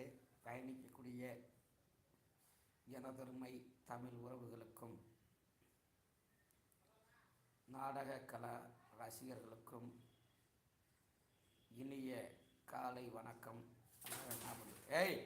நண்பர்களே பயணிக்கக்கூடிய எனதருமை தமிழ் உறவுகளுக்கும் நாடக கலா ரசிகர்களுக்கும் இனிய காலை வணக்கம். ஏய்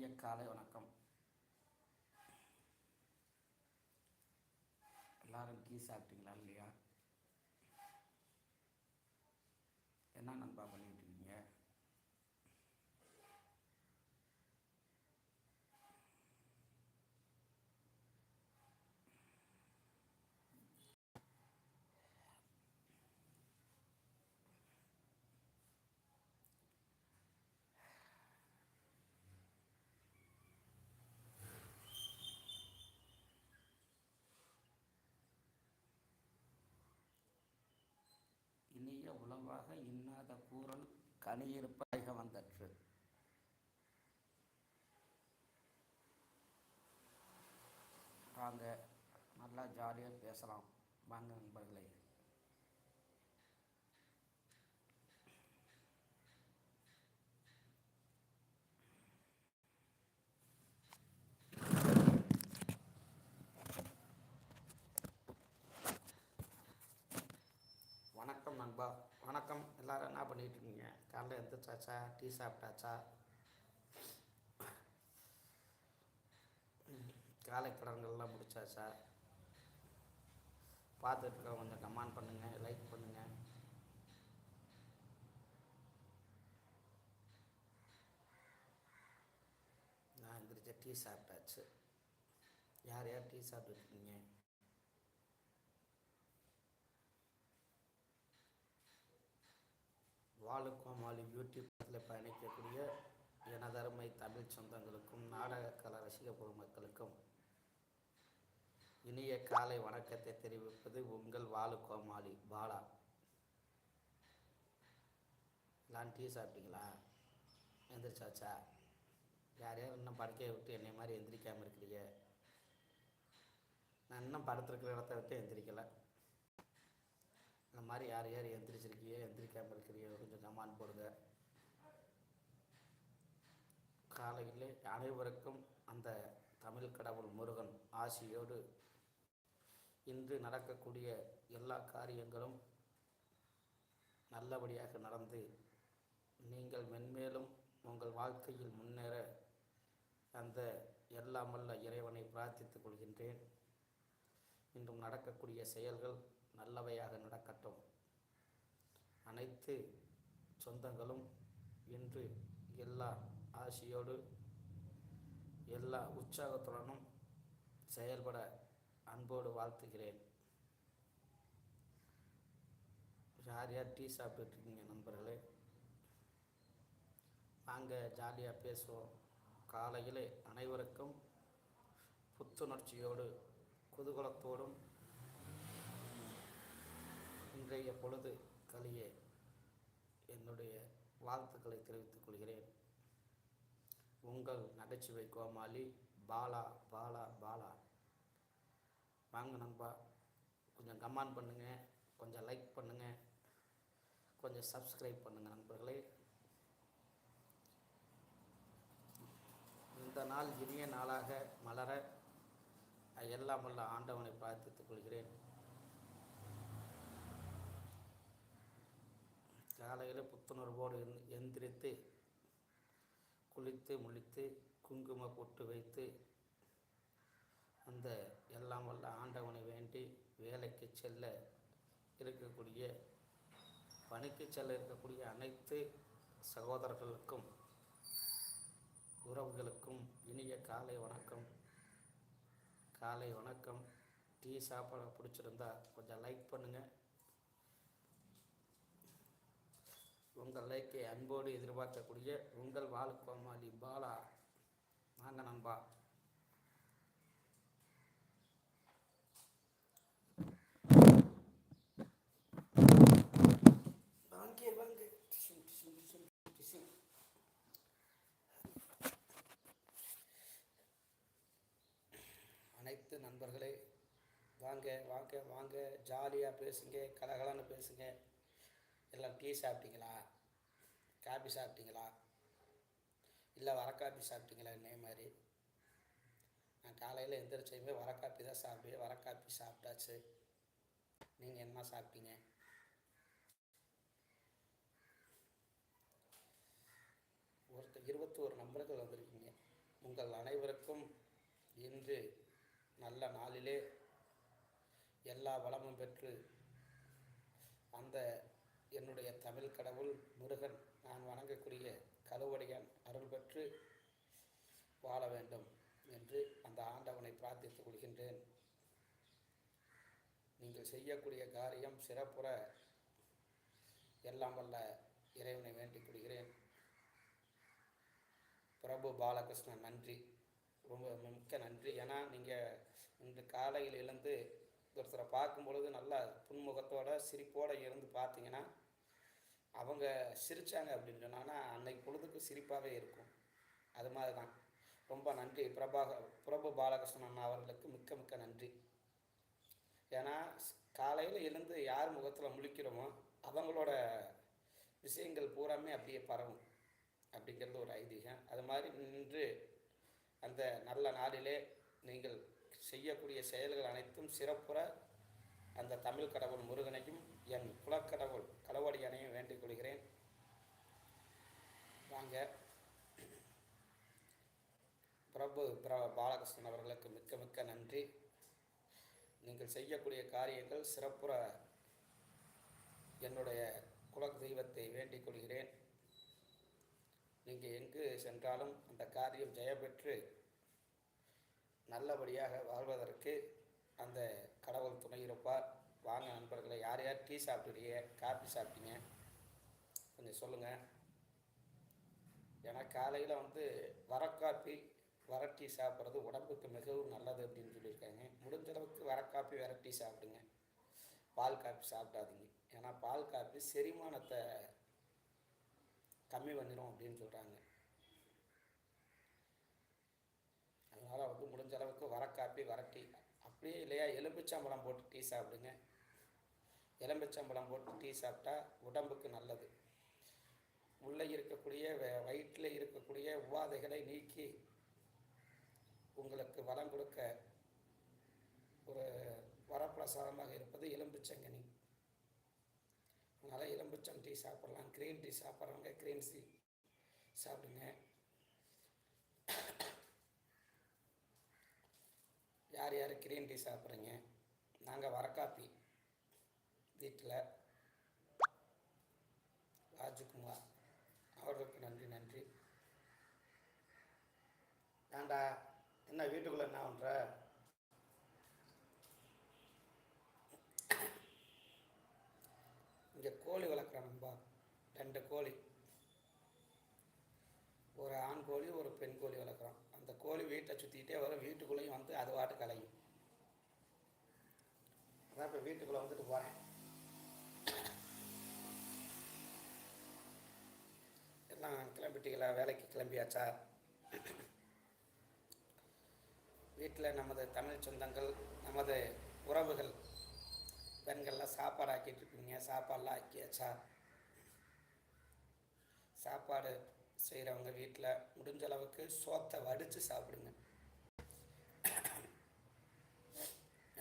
இனிய காலை வணக்கம். எல்லாரும் கீ சாப்பிட்டீங்களா இல்லையா? என்ன நண்பா பண்ணி இருக்கீங்க இன்னாத கூறல் கனியிருப்பாக வந்தற்று. வாங்க நல்லா ஜாலியாக பேசலாம். வாங்க நண்பர்களே வணக்கம் நண்பா வணக்கம். எல்லாரும் என்ன பண்ணிட்டு இருக்கீங்க காலைல எழுந்திரிச்சாச்சா டீ சாப்பிட்டாச்சா? காலை கடன்கள்லாம் முடிச்சாச்சா? பார்த்துட்டு இருக்க கொஞ்சம் கமெண்ட் பண்ணுங்க லைக் பண்ணுங்க. நான் எந்திரிச்ச டீ சாப்பிட்டாச்சு. யார் யார் டீ சாப்பிட்டுருக்கீங்க வாழுக்கோமாளி யூடியூப்பில் பயணிக்கக்கூடிய எனதருமை தமிழ் சொந்தங்களுக்கும் நாடக கலை ரசிக பொதுமக்களுக்கும் இனிய காலை வணக்கத்தை தெரிவிப்பது உங்கள் வாழுக்கோமாளி பாலா. நான் டீ சாப்பிட்டீங்களா? எந்திரிச்சாச்சா? யார் யார் இன்னும் படுக்கையை விட்டு என்னை மாதிரி எந்திரிக்காமல் இருக்கிறீங்க. நான் இன்னும் படுத்துருக்கிற இடத்த விட்டு எந்திரிக்கலை. இந்த மாதிரி யார் யார் எந்திரிச்சிருக்கியோ எந்திரிக்காமல் இருக்கிறியோ கொஞ்சம் கமான் போடுங்க. காலையிலே அனைவருக்கும் அந்த தமிழ் கடவுள் முருகன் ஆசியோடு இன்று நடக்கக்கூடிய எல்லா காரியங்களும் நல்லபடியாக நடந்து நீங்கள் மென்மேலும் உங்கள் வாழ்க்கையில் முன்னேற அந்த எல்லாமல்ல இறைவனை பிரார்த்தித்துக் கொள்கின்றேன். இன்றும் நடக்கக்கூடிய செயல்கள் நல்லவையாக நடக்கட்டும். அனைத்து சொந்தங்களும் இன்று எல்லா ஆசியோடு எல்லா உற்சாகத்துடனும் செயல்பட அன்போடு வாழ்த்துகிறேன். யார் யார் டீ சாப்பிட்டுருக்கீங்க நண்பர்களே. வாங்க ஜாலியாக பேசுவோம். காலையிலே அனைவருக்கும் புத்துணர்ச்சியோடு குதூகலத்தோடும் இன்றைய பொழுது கலிய என்னுடைய வாழ்த்துக்களை தெரிவித்துக் கொள்கிறேன். உங்கள் நகைச்சுவை கோமாளி பாலா பாலா பாலா. வாங்க நண்பா கொஞ்சம் கமெண்ட் பண்ணுங்க கொஞ்சம் லைக் பண்ணுங்க கொஞ்சம் சப்ஸ்கிரைப் பண்ணுங்க நண்பர்களே. இந்த நாள் இனிய நாளாக மலர எல்லாம் வல்ல ஆண்டவனை பிரார்த்தித்துக் கொள்கிறேன். காலையில் புத்துணர்வோடு எந்- எந்திரித்து குளித்து முழித்து குங்கும பொட்டு வைத்து அந்த எல்லாம் வல்ல ஆண்டவனை வேண்டி வேலைக்கு செல்ல இருக்கக்கூடிய பணிக்கு செல்ல இருக்கக்கூடிய அனைத்து சகோதரர்களுக்கும் உறவுகளுக்கும் இனிய காலை வணக்கம். காலை வணக்கம். டீ சாப்பாடு பிடிச்சிருந்தா கொஞ்சம் லைக் பண்ணுங்கள் உங்கள் லைக்கை அன்போடு எதிர்பார்க்கக்கூடிய உங்கள் வாழுக்கோமாளி பாலா. வாங்க நண்பா. வாங்க வாங்க. அனைத்து நண்பர்களே வாங்க வாங்க வாங்க. ஜாலியாக பேசுங்க கலகலன்னு பேசுங்க. எல்லாம் டீ சாப்பிட்டீங்களா? காபி சாப்பிட்டீங்களா? இல்லை வர காப்பி சாப்பிட்டீங்களா என்னைய மாதிரி? நான் காலையில் எந்திரிச்சதுமே வர காப்பி தான் சாப்பிடுவேன். வர காப்பி சாப்பிட்டாச்சு. நீங்கள் என்ன சாப்பிட்டீங்க? ஒருத்தர் இருபத்தோரு நம்பர்கள் வந்திருக்கீங்க. உங்கள் அனைவருக்கும் இன்று நல்ல நாளிலே எல்லா வளமும் பெற்று அந்த என்னுடைய தமிழ் கடவுள் முருகன் வணங்கக்கூடிய கழுவடியான் அருள் பெற்று வாழ வேண்டும் என்று அந்த ஆண்டவனை பிரார்த்தித்துக் கொள்கின்றேன். நீங்கள் செய்யக்கூடிய காரியம் சிறப்புற எல்லாம் வல்ல இறைவனை வேண்டிக் கொள்கிறேன். பிரபு பாலகிருஷ்ணன் நன்றி. ரொம்ப மிக்க நன்றி. ஏன்னா நீங்கள் இன்று காலையில் எழுந்து ஒருத்தரை பார்க்கும் பொழுது நல்லா புன்முகத்தோட சிரிப்போட இருந்து பார்த்தீங்கன்னா அவங்க சிரித்தாங்க அப்படின்னு சொன்னாங்கன்னா அன்னைக்கு பொழுதுக்கு சிரிப்பாகவே இருக்கும். அது மாதிரி தான் ரொம்ப நன்றி. பிரபாக பிரபு பாலகிருஷ்ணன் அண்ணா அவர்களுக்கு மிக்க மிக்க நன்றி. ஏன்னா காலையில் எழுந்து யார் முகத்தில் முழிக்கிறோமோ அவங்களோட விஷயங்கள் பூராமே அப்படியே பரவும். அப்படிங்கிறது ஒரு ஐதீகம். அது மாதிரி நின்று அந்த நல்ல நாளிலே நீங்கள் செய்யக்கூடிய செயல்கள் அனைத்தும் சிறப்புற அந்த தமிழ் கடவுள் முருகனையும் என் குலக்கடவுள் களவடியனையும் வேண்டிக் கொள்கிறேன். வாங்க. பிரபு பிர பாலகிருஷ்ணன் அவர்களுக்கு மிக்க மிக்க நன்றி. நீங்கள் செய்யக்கூடிய காரியங்கள் சிறப்புற என்னுடைய குல தெய்வத்தை வேண்டிக் கொள்கிறேன். நீங்கள் எங்கு சென்றாலும் அந்த காரியம் ஜெயபெற்று நல்லபடியாக வாழ்வதற்கு அந்த கடவுள் துணை நண்பர்களை டீ சாப்பிட்டுருக்கீங்க காஃபி சாப்பிட்டீங்க. கொஞ்சம் சொல்லுங்கள் ஏன்னா காலையில் வந்து வர காப்பி வர டீ சாப்பிட்றது உடம்புக்கு மிகவும் நல்லது அப்படின்னு சொல்லியிருக்காங்க. முடிஞ்ச அளவுக்கு வர காப்பி வர டீ சாப்பிடுங்க. பால் காப்பி சாப்பிடாதீங்க. ஏன்னா பால் காப்பி செரிமானத்தை கம்மி பண்ணிடும் அப்படின்னு சொல்கிறாங்க அதனால் வந்து முடிஞ்ச அளவுக்கு வர காப்பி வர டீ அப்படியே இல்லையா எலும்பிச்சம்பழம் போட்டு டீ சாப்பிடுங்க. எலும்பிச்சம்பழம் போட்டு டீ சாப்பிட்டா உடம்புக்கு நல்லது. உள்ளே இருக்கக்கூடிய வயிற்றில் இருக்கக்கூடிய உபாதைகளை நீக்கி உங்களுக்கு வளம் கொடுக்க ஒரு வரப்பிரசாதமாக இருப்பது எலும்பிச்சங்கனி. அதனால் எலும்பிச்சம் டீ சாப்பிடலாம். க்ரீன் டீ சாப்பிட்றவங்க க்ரீன் டீ சாப்பிடுங்க. யார் யார் க்ரீன் டீ சாப்பிட்றீங்க? நாங்கள் வர காப்பி வீட்டில் ராஜ்குமார். அவர்களுக்கு நன்றி நன்றி. ஏண்டா என்ன வீட்டுக்குள்ளே என்ன பண்ணுற இங்கே கோழி வளர்க்குறானும்பா ரெண்டு கோழி. ஒரு ஆண் கோழி ஒரு பெண் கோழி வளர்க்குறோம் அந்த கோழி வீட்டை சுற்றிக்கிட்டே வரும். வீட்டுக்குள்ளேயும் வந்து அது வாட்டு கலையும் அதான் இப்போ வீட்டுக்குள்ளே வந்துட்டு போகிறேன் எல்லாம் கிளம்பிட்டீங்களா? வேலைக்கு கிளம்பியாச்சா? வீட்டில் நமது தமிழ் சொந்தங்கள் நமது உறவுகள் பெண்கள்லாம் சாப்பாடு ஆக்கிட்டு இருக்கீங்க. சாப்பாடெலாம் ஆக்கியாச்சா? சாப்பாடு செய்கிறவங்க வீட்டில் முடிஞ்ச அளவுக்கு சோத்தை வடித்து சாப்பிடுங்க.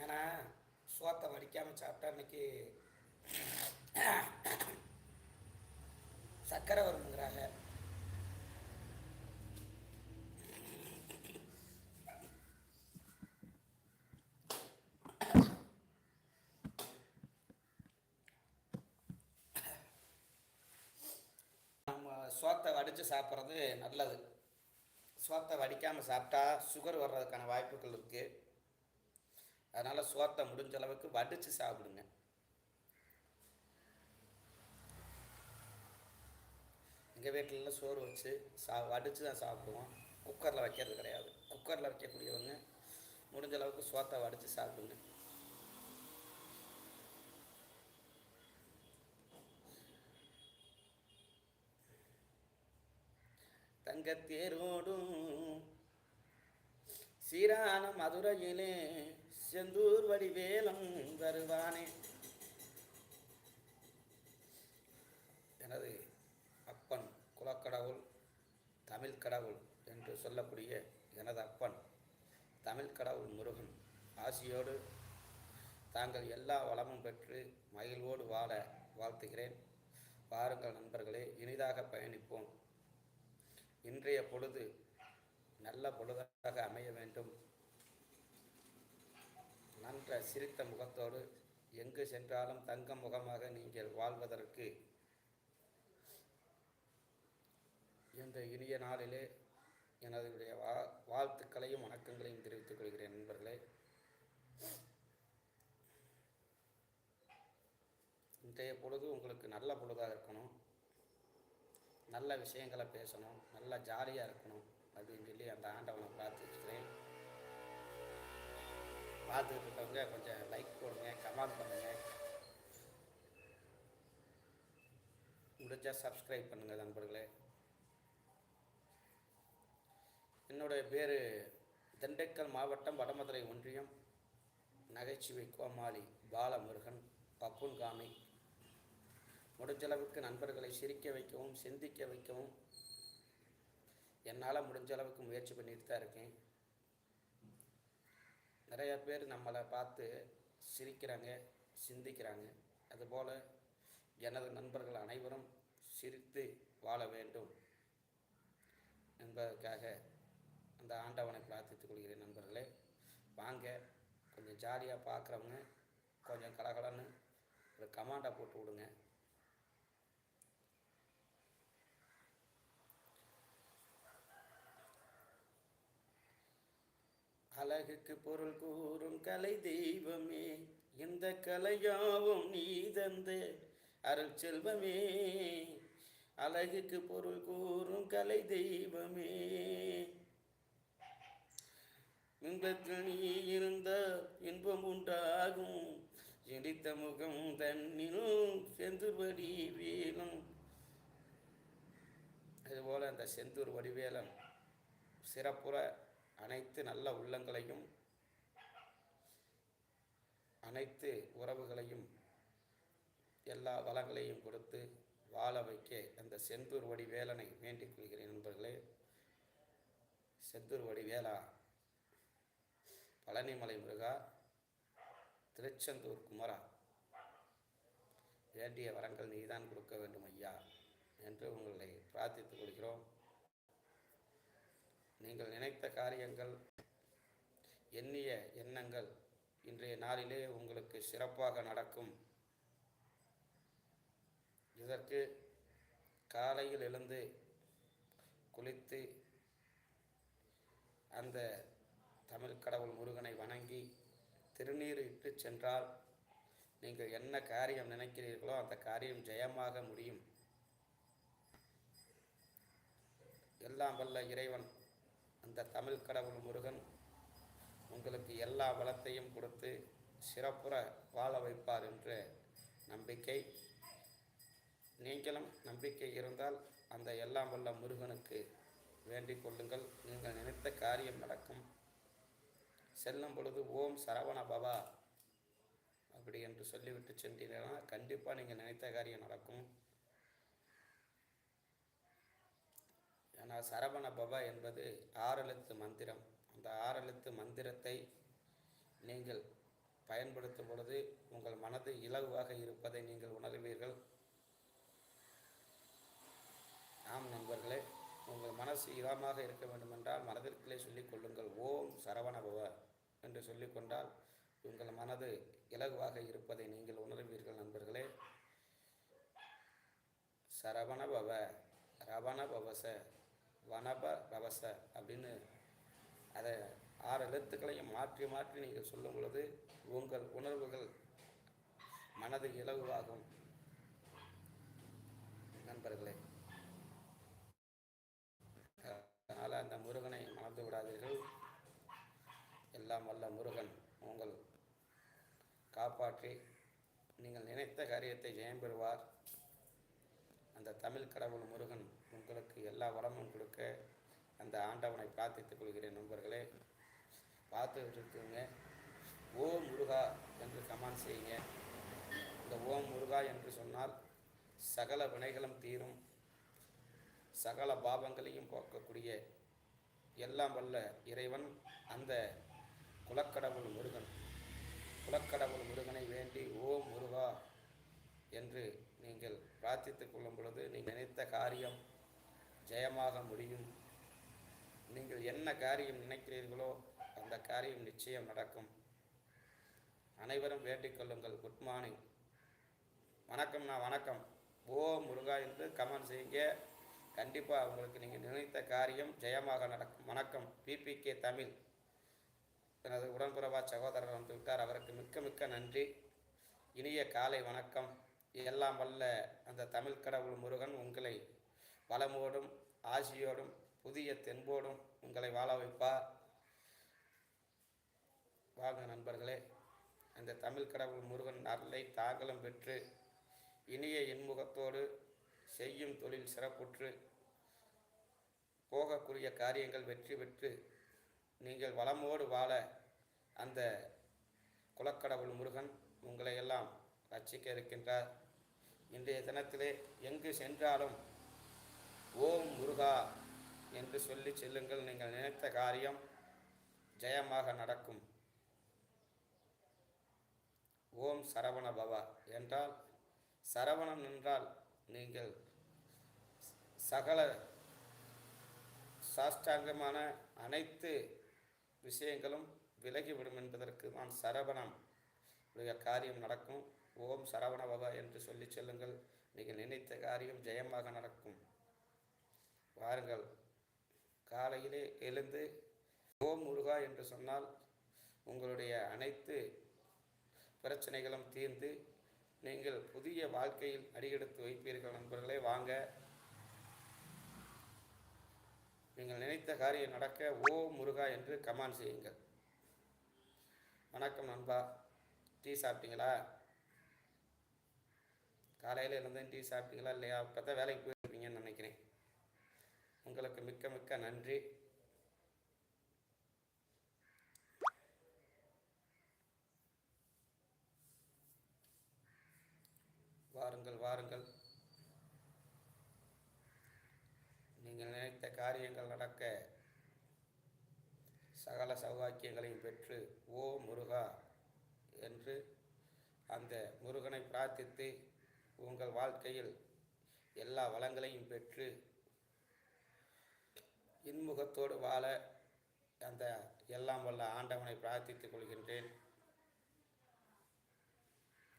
ஏன்னா சோத்தை வடிக்காமல் சாப்பிட்டா இன்னைக்கு சக்கரை நம்ம சோத்தை வடித்து சாப்பிட்றது நல்லது. சோத்தை வடிக்காமல் சாப்பிட்டா சுகர் வர்றதுக்கான வாய்ப்புகள் இருக்குது அதனால் சோத்தை முடிஞ்ச அளவுக்கு வடித்து சாப்பிடுங்க. எங்கள் வீட்டிலலாம் சோறு வச்சு சா வடித்து தான் சாப்பிடுவோம். குக்கரில் வைக்கிறது கிடையாது. குக்கரில் வைக்கக்கூடியவங்க முடிஞ்ச அளவுக்கு சோத்தை வடித்து சாப்பிடுங்க. தங்கத்தேரோடும் சீரான மதுரையிலே செந்தூர் வடிவேலம் வருவானே. அப்பன் குலக்கடவுள் தமிழ் கடவுள் என்று சொல்லக்கூடிய எனது அப்பன் தமிழ் கடவுள் முருகன். ஆசியோடு தாங்கள் எல்லா வளமும் பெற்று மகிழ்வோடு வாழ வாழ்த்துகிறேன். வாருங்கள் நண்பர்களே இனிதாக பயணிப்போம். இன்றைய பொழுது நல்ல பொழுதாக அமைய வேண்டும். நன்ற சிரித்த முகத்தோடு எங்கு சென்றாலும் தங்க முகமாக நீங்கள் வாழ்வதற்கு இந்த இனிய நாளிலே எனதுடைய வா வாழ்த்துக்களையும் வணக்கங்களையும் தெரிவித்துக் கொள்கிறேன் நண்பர்களே. இன்றைய பொழுது உங்களுக்கு நல்ல பொழுதாக இருக்கணும். நல்ல விஷயங்களை பேசணும். நல்லா ஜாலியாக இருக்கணும் அப்படின்னு சொல்லி அந்த ஆண்டவனை பிரார்த்திச்சுக்கிறேன் பார்த்துட்டு இருக்கவங்க கொஞ்சம் லைக் போடுங்க கமெண்ட் பண்ணுங்கள் முடிஞ்சால் சப்ஸ்கிரைப் பண்ணுங்கள் நண்பர்களே. என்னுடைய பேர் திண்டுக்கல் மாவட்டம் வடமதுரை ஒன்றியம் நகைச்சுவை கோமாளி பாலமுருகன் பப்புன்காமி முடிஞ்சளவுக்கு நண்பர்களை சிரிக்க வைக்கவும் சிந்திக்க வைக்கவும் என்னால் முடிஞ்ச அளவுக்கு முயற்சி பண்ணிட்டு தான் இருக்கேன். நிறைய பேர் நம்மளை பார்த்து சிரிக்கிறாங்க சிந்திக்கிறாங்க. அதுபோல் எனது நண்பர்கள் அனைவரும் சிரித்து வாழ வேண்டும் என்பதற்காக அந்த ஆண்டவனை பிரார்த்தித்துக் கொள்கிறேன் நண்பர்களே. வாங்க கொஞ்சம் ஜாலியாக பார்க்குறவங்க கொஞ்சம் கலகலன்னு ஒரு கமாண்டை போட்டு விடுங்க. அழகுக்கு பொருள் கூறும் கலை தெய்வமே இந்த கலையாவும் நீ தந்த அருள் செல்வமே. அழகுக்கு பொருள் கூறும் கலை தெய்வமே. இன்பத்தில் இருந்த இன்பம் உண்டாகும். ஜெடித்த முகம் தன்னினும் செந்துபடி வடிவேலும் அதுபோல் அந்த செந்தூர் வடிவேலன் சிறப்புற அனைத்து நல்ல உள்ளங்களையும் அனைத்து உறவுகளையும் எல்லா வளங்களையும் கொடுத்து வாழ வைக்க அந்த செந்தூர் வடி வேலனை வேண்டிக் கொள்கிறேன் நண்பர்களே. செந்தூர் வடி வேலா பழனிமலை முருகா திருச்செந்தூர் குமரா. வேண்டிய வரங்கள் நீதான் கொடுக்க வேண்டும் ஐயா என்று உங்களை பிரார்த்தித்துக் கொள்கிறோம். நீங்கள் நினைத்த காரியங்கள் எண்ணிய எண்ணங்கள் இன்றைய நாளிலே உங்களுக்கு சிறப்பாக நடக்கும். இதற்கு காலையில் எழுந்து குளித்து அந்த தமிழ் கடவுள் முருகனை வணங்கி திருநீர் இட்டு சென்றால் நீங்கள் என்ன காரியம் நினைக்கிறீர்களோ அந்த காரியம் ஜெயமாக முடியும். எல்லாம் வல்ல இறைவன் அந்த தமிழ் கடவுள் முருகன் உங்களுக்கு எல்லா வளத்தையும் கொடுத்து சிறப்புற வாழ வைப்பார் என்ற நம்பிக்கை. நீங்களும் நம்பிக்கை இருந்தால் அந்த எல்லாம் வல்ல முருகனுக்கு வேண்டிக் கொள்ளுங்கள். நீங்கள் நினைத்த காரியம் நடக்கும். செல்லும் பொழுது ஓம் சரவண பவா அப்படி என்று சொல்லிவிட்டு சென்றீங்கன்னா கண்டிப்பாக நீங்கள் நினைத்த காரியம் நடக்கும். ஏன்னா சரவண பவா என்பது ஆறெழுத்து மந்திரம். அந்த ஆறெழுத்து மந்திரத்தை நீங்கள் பயன்படுத்தும் பொழுது உங்கள் மனது இலகுவாக இருப்பதை நீங்கள் உணர்வீர்கள். ஆம் நண்பர்களே உங்கள் மனசு இதமாக இருக்க வேண்டுமென்றால் மனதிற்குள்ளே சொல்லிக் கொள்ளுங்கள். ஓம் சரவணபவ என்று சொல்லிக்கொண்டால் உங்கள் மனது இலகுவாக இருப்பதை நீங்கள் உணர்வீர்கள் நண்பர்களே. சரவண பவ ரவண பவச வனப பவச அப்படின்னு அதை ஆறு எழுத்துக்களையும் மாற்றி மாற்றி நீங்கள் சொல்லும் பொழுது உங்கள் உணர்வுகள் மனது இலகுவாகும் நண்பர்களே. அதனால் அந்த முருகனை மறந்து விடாதீர்கள். எல்லாம் வல்ல முருகன் உங்கள் காப்பாற்றி நீங்கள் நினைத்த காரியத்தை ஜெயம் பெறுவார். அந்த தமிழ் கடவுள் முருகன் உங்களுக்கு எல்லா வளமும் கொடுக்க அந்த ஆண்டவனை பிரார்த்தித்துக் கொள்கிறேன் நண்பர்களே. பார்த்துக்கிட்டு இருக்குங்க ஓம் முருகா என்று கமெண்ட் செய்யுங்க. இந்த ஓம் முருகா என்று சொன்னால் சகல வினைகளும் தீரும். சகல பாபங்களையும் போக்கக்கூடிய எல்லாம் வல்ல இறைவன். அந்த குலக்கடவுள் முருகன். குலக்கடவுள் முருகனை வேண்டி ஓம் முருகா என்று நீங்கள் பிரார்த்தித்துக் கொள்ளும் பொழுது நீங்கள் நினைத்த காரியம் ஜெயமாக முடியும். நீங்கள் என்ன காரியம் நினைக்கிறீர்களோ அந்த காரியம் நிச்சயம் நடக்கும். அனைவரும் வேண்டிக் கொள்ளுங்கள் குட் மார்னிங். வணக்கம் நான் வணக்கம். ஓ முருகா என்று கமெண்ட் செய்யுங்க. கண்டிப்பாக உங்களுக்கு நீங்கள் நினைத்த காரியம் ஜெயமாக நடக்கும். வணக்கம். பிபிகே தமிழ். எனது உடன்பிறவா சகோதரர் வந்து விட்டார் அவருக்கு மிக்க மிக்க நன்றி. இனிய காலை வணக்கம். எல்லாம் வல்ல அந்த தமிழ் கடவுள் முருகன் உங்களை வளமோடும் ஆசியோடும் புதிய தென்போடும் உங்களை வாழ வைப்பார். வாங்க நண்பர்களே அந்த தமிழ் கடவுள் முருகன் அருளை தாங்களும் பெற்று இனிய இன்முகத்தோடு செய்யும் தொழில் சிறப்புற்று போகக்கூடிய காரியங்கள் வெற்றி பெற்று நீங்கள் வளமோடு வாழ அந்த குலக்கடவுள் முருகன் உங்களை எல்லாம் ரட்சிக்க இருக்கின்றார். இன்றைய தினத்திலே எங்கு சென்றாலும் ஓம் முருகா என்று சொல்லி செல்லுங்கள். நீங்கள் நினைத்த காரியம் ஜெயமாக நடக்கும். ஓம் சரவண பவா என்றால் சரவணன் என்றால் நீங்கள் சகல சாஷ்டாங்கமான அனைத்து விஷயங்களும் விலகிவிடும் என்பதற்கு தான் சரவணம். உடைய காரியம் நடக்கும். ஓம் சரவணபவா என்று சொல்லி செல்லுங்கள். நீங்கள் நினைத்த காரியம் ஜெயமாக நடக்கும். வாருங்கள். காலையிலே எழுந்து ஓம் முருகா என்று சொன்னால் உங்களுடைய அனைத்து பிரச்சனைகளும் தீர்ந்து நீங்கள் புதிய வாழ்க்கையில் அடியெடுத்து வைப்பீர்கள் நண்பர்களே. வாங்க. நீங்கள் நினைத்த காரியம் நடக்க ஓ முருகா என்று கமாண்ட் செய்யுங்கள். வணக்கம் நண்பா. டீ சாப்பிட்டீங்களா? காலையில் இருந்தேன். டீ சாப்பிட்டீங்களா இல்லையா? அப்போ தான் வேலைக்கு போயிருப்பீங்கன்னு நினைக்கிறேன். உங்களுக்கு மிக்க மிக்க நன்றி. வாருங்கள் வாருங்கள் நீங்கள் நினைத்த காரியங்கள் நடக்க சகல சௌபாக்கியங்களையும் பெற்று ஓ முருகா என்று அந்த முருகனை பிரார்த்தித்து உங்கள் வாழ்க்கையில் எல்லா வளங்களையும் பெற்று இன்முகத்தோடு வாழ அந்த எல்லாம் வல்ல ஆண்டவனை பிரார்த்தித்துக் கொள்கின்றேன்.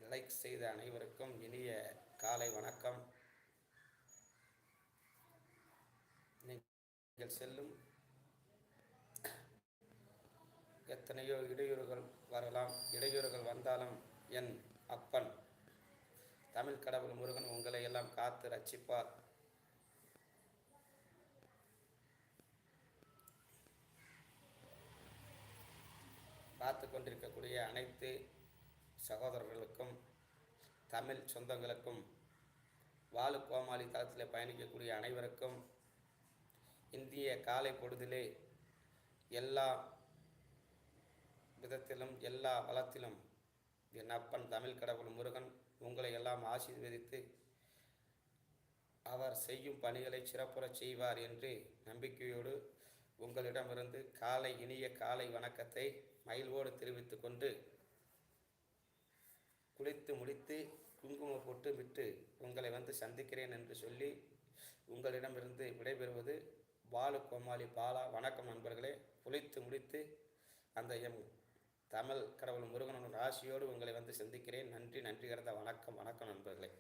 லைக் செய்த அனைவருக்கும் இனிய காலை வணக்கம். நீங்கள் செல்லும் எத்தனையோ இடையூறுகள் வரலாம். இடையூறுகள் வந்தாலும் என் அப்பன் தமிழ் கடவுள் முருகன் உங்களை எல்லாம் காத்து ரட்சிப்பார். பார்த்து கொண்டிருக்கக்கூடிய அனைத்து சகோதரர்களுக்கும் தமிழ் சொந்தங்களுக்கும் வாழு கோமாளி தளத்தில் பயணிக்கக்கூடிய அனைவருக்கும் இந்திய காலை பொழுதிலே எல்லா விதத்திலும் எல்லா வளத்திலும் என் அப்பன் தமிழ் கடவுள் முருகன் உங்களை எல்லாம் ஆசீர்வதித்து அவர் செய்யும் பணிகளை சிறப்புறச் செய்வார் என்று நம்பிக்கையோடு உங்களிடமிருந்து காலை இனிய காலை வணக்கத்தை மயில்வோடு தெரிவித்து கொண்டு குளித்து முடித்து குங்குமம் போட்டு விட்டு உங்களை வந்து சந்திக்கிறேன் என்று சொல்லி உங்களிடமிருந்து விடைபெறுவது பாலு கோமாளி பாலா வணக்கம் நண்பர்களே. குளித்து முடித்து அந்த எம் தமிழ் கடவுள் முருகனுடன் ராசியோடு உங்களை வந்து சந்திக்கிறேன். நன்றி நன்றி கிடந்த வணக்கம் வணக்கம் நண்பர்களே.